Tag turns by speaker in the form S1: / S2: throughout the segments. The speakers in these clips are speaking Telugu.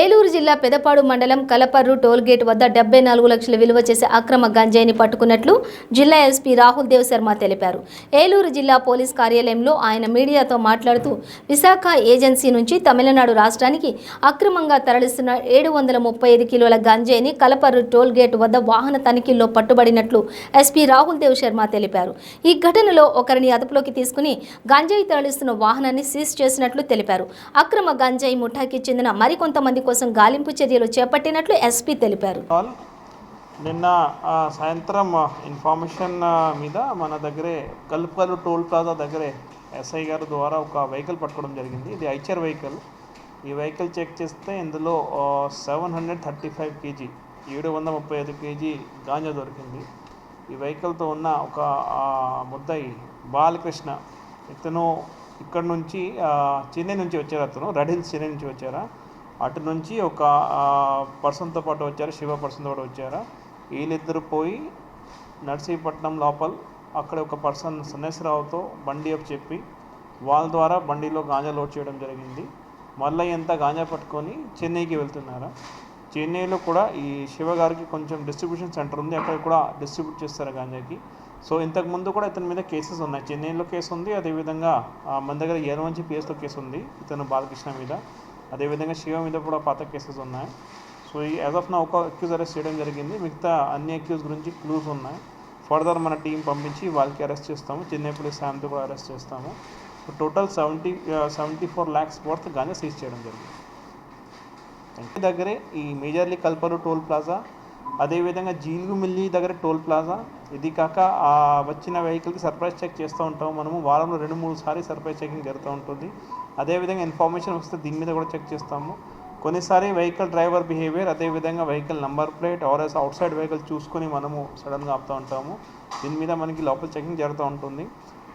S1: ఏలూరు జిల్లా పెదపాడు మండలం కలపర్రు టోల్గేట్ వద్ద డెబ్బై నాలుగు లక్షల విలువ చేసే అక్రమ గంజాయిని పట్టుకున్నట్లు జిల్లా ఎస్పీ రాహుల్ దేవ్ శర్మ తెలిపారు. ఏలూరు జిల్లా పోలీస్ కార్యాలయంలో ఆయన మీడియాతో మాట్లాడుతూ విశాఖ ఏజెన్సీ నుంచి తమిళనాడు రాష్ట్రానికి అక్రమంగా తరలిస్తున్న ఏడు వందల ముప్పై ఐదు కిలోల గంజాయిని కలపర్రు టోల్గేట్ వద్ద వాహన తనిఖీల్లో పట్టుబడినట్లు ఎస్పీ రాహుల్ దేవ్ శర్మ తెలిపారు. ఈ ఘటనలో ఒకరిని అదుపులోకి తీసుకుని గంజాయి తరలిస్తున్న వాహనాన్ని సీజ్ చేసినట్లు తెలిపారు. అక్రమ గంజాయి ముఠాకి చెందిన మరికొంతమంది కోసం గాలింపు చర్యలు చేపట్టినట్లు ఎస్పీ తెలిపారు.
S2: కాల్ నిన్న సాయంత్రం ఇన్ఫర్మేషన్ మీద మన దగ్గరే కల్పలు టోల్ ప్లాజా దగ్గరే ఎస్ఐ గారి ద్వారా ఒక వెహికల్ పట్టుకోవడం జరిగింది. ఇది ఐచర్ వెహికల్. ఈ వెహికల్ చెక్ చేస్తే ఇందులో seven hundred thirty five kg ఏడు వందల ముప్పై ఐదు కేజీ గాంజా దొరికింది. ఈ వెహికల్తో ఉన్న ఒక ముద్దయి ముద్దాయి బాలకృష్ణ ఇతను ఇక్కడ నుంచి చెన్నై నుంచి వచ్చారు అతను రెడ్ హిల్స్ చెన్నై నుంచి వచ్చారా. అటు నుంచి ఒక పర్సన్తో పాటు వచ్చారు? శివ పర్సన్తో పాటు వచ్చారు? వీళ్ళిద్దరు పోయి నర్సీపట్నం లోపల అక్కడ ఒక పర్సన్ సన్నేశ్వరరావుతో బండి అప్ చెప్పి వాళ్ళ ద్వారా బండిలో గాంజా లోడ్ చేయడం జరిగింది. మళ్ళీ ఎంత గాంజా పట్టుకొని చెన్నైకి వెళ్తున్నారు? చెన్నైలో కూడా ఈ శివ గారికి కొంచెం డిస్ట్రిబ్యూషన్ సెంటర్ ఉంది. అక్కడ కూడా డిస్ట్రిబ్యూట్ చేస్తారు గాంజాకి. సో ఇంతకుముందు కూడా ఇతని మీద కేసెస్ ఉన్నాయి. చెన్నైలో కేసు ఉంది. అదేవిధంగా మన దగ్గర ఏరవంచి పిఎస్లో కేసు ఉంది. ఇతను బాలకృష్ణ మీద. అదేవిధంగా శివ మీద కూడా పాత కేసెస్ ఉన్నాయి. సో ఈ యాజ్ ఆఫ్ నా ఒక అక్యూజ్ అరెస్ట్ చేయడం జరిగింది. మిగతా అన్ని అక్యూజ్ గురించి క్లూస్ ఉన్నాయి. ఫర్దర్ మన టీం పంపించి వాళ్ళకి అరెస్ట్ చేస్తాము. చెన్నై పోలీస్ శాంతి కూడా అరెస్ట్ చేస్తాము. So total seventy seventy four lakhs worth గానే సీజ్ చేయడం జరిగింది. ఇంటి దగ్గరే ఈ మేజర్లీ కల్పరు టోల్ ప్లాజా అదేవిధంగా జీలుగు మిల్లి దగ్గర టోల్ ప్లాజా. ఇది కాక ఆ వచ్చిన వెహికల్కి సర్ప్రైజ్ చెక్ చేస్తూ ఉంటాము మనము. వారంలో రెండు మూడు సార్లు సర్ప్రైజ్ చెకింగ్ జరుగుతూ ఉంటుంది. అదేవిధంగా ఇన్ఫర్మేషన్ వస్తే దీని మీద కూడా చెక్ చేస్తాము. కొన్నిసారి వెహికల్ డ్రైవర్ బిహేవియర్ అదేవిధంగా వెహికల్ నెంబర్ ప్లేట్ ఆర్ఎస్ అవుట్ సైడ్ వెహికల్ చూసుకొని మనము సడన్గా ఆపుతూ ఉంటాము. దీని మీద మనకి లోపల చెకింగ్ జరుగుతూ ఉంటుంది.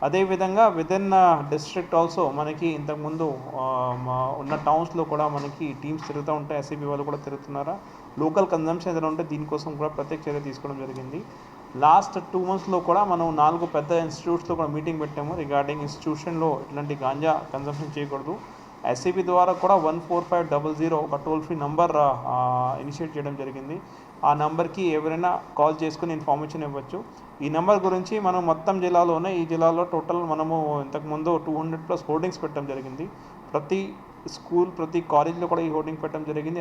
S2: అదేవిధంగా విదిన్ డిస్ట్రిక్ట్ ఆల్సో మనకి ఇంతకుముందు ఉన్న టౌన్స్లో కూడా మనకి టీమ్స్ తిరుగుతూ ఉంటాయి ఎస్సీబీ వాళ్ళు కూడా తిరుగుతున్నారా? లోకల్ కన్జంప్షన్ ఏదైనా ఉంటే దీనికోసం కూడా ప్రత్యేక చర్య తీసుకోవడం జరిగింది. లాస్ట్ టూ మంత్స్లో కూడా మనం నాలుగు పెద్ద ఇన్స్టిట్యూట్స్లో కూడా మీటింగ్ పెట్టాము. రిగార్డింగ్ ఇన్స్టిట్యూషన్లో ఇట్లాంటి గాంజా కన్సంప్షన్ చేయకూడదు. ఎస్సీబీ ద్వారా కూడా one four five double zero ఒక టోల్ ఫ్రీ నంబర్ ఇనిషియేట్ చేయడం జరిగింది. ఆ నెంబర్కి ఎవరైనా కాల్ చేసుకుని ఇన్ఫర్మేషన్ ఇవ్వచ్చు. ఈ నెంబర్ గురించి మనం మొత్తం జిల్లాలోనే ఈ జిల్లాలో టోటల్ మనము ఇంతకుముందు టూ హండ్రెడ్ ప్లస్ హోర్డింగ్స్ పెట్టడం జరిగింది. ప్రతి స్కూల్ ప్రతి కాలేజ్లో కూడా ఈ హోర్డింగ్ పెట్టడం జరిగింది.